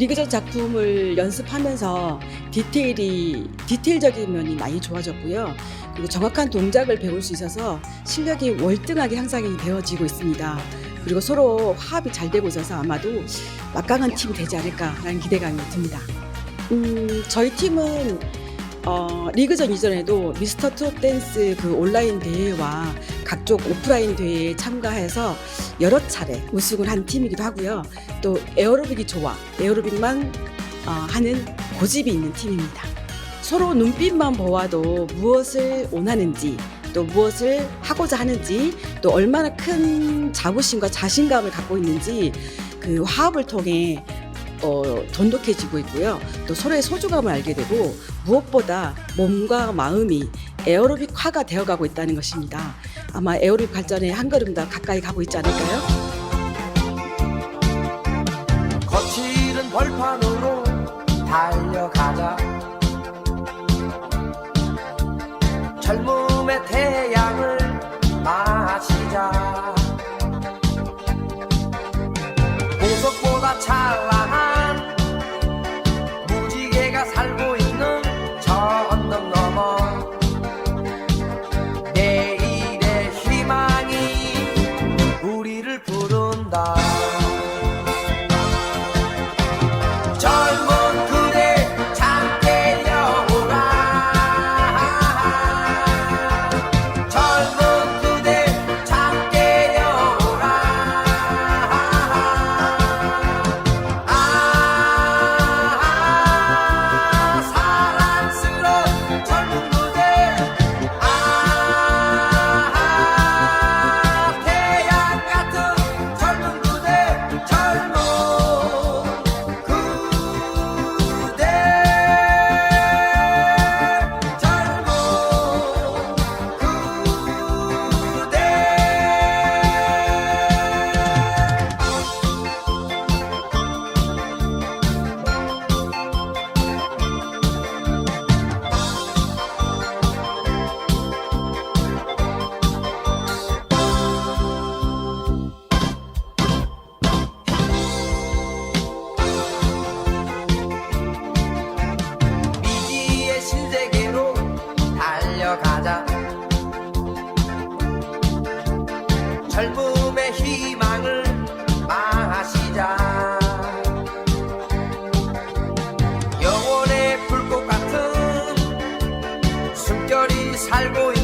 리그전 작품을 연습하면서 디테일이 디테일적인 면이 많이 좋아졌고요. 그리고 정확한 동작을 배울 수 있어서 실력이 월등하게 향상이 되어지고 있습니다. 그리고 서로 화합이 잘 되고 있어서 아마도 막강한 팀이 되지 않을까라는 기대감이 듭니다. 음, 저희 팀은 어, 리그전 이전에도 미스터 트롯 댄스 그 온라인 대회와 각종 오프라인 대회에 참가해서 여러 차례 우승을 한 팀이기도 하고요. 또 에어로빅이 좋아 에어로빅만 어, 하는 고집이 있는 팀입니다. 서로 눈빛만 보아도 무엇을 원하는지 또 무엇을 하고자 하는지 또 얼마나 큰 자부심과 자신감을 갖고 있는지 그 화합을 통해 어, 돈독해지고 있고요. 또 서로의 소중함을 알게 되고 무엇보다 몸과 마음이 에어로빅화가 되어가고 있다는 것입니다. 아마 에어로빅 발전에 한 걸음 더 가까이 가고 있지 않을까요? 거칠은 벌판으로 달려가자 젊음의 태양 time 살고 있.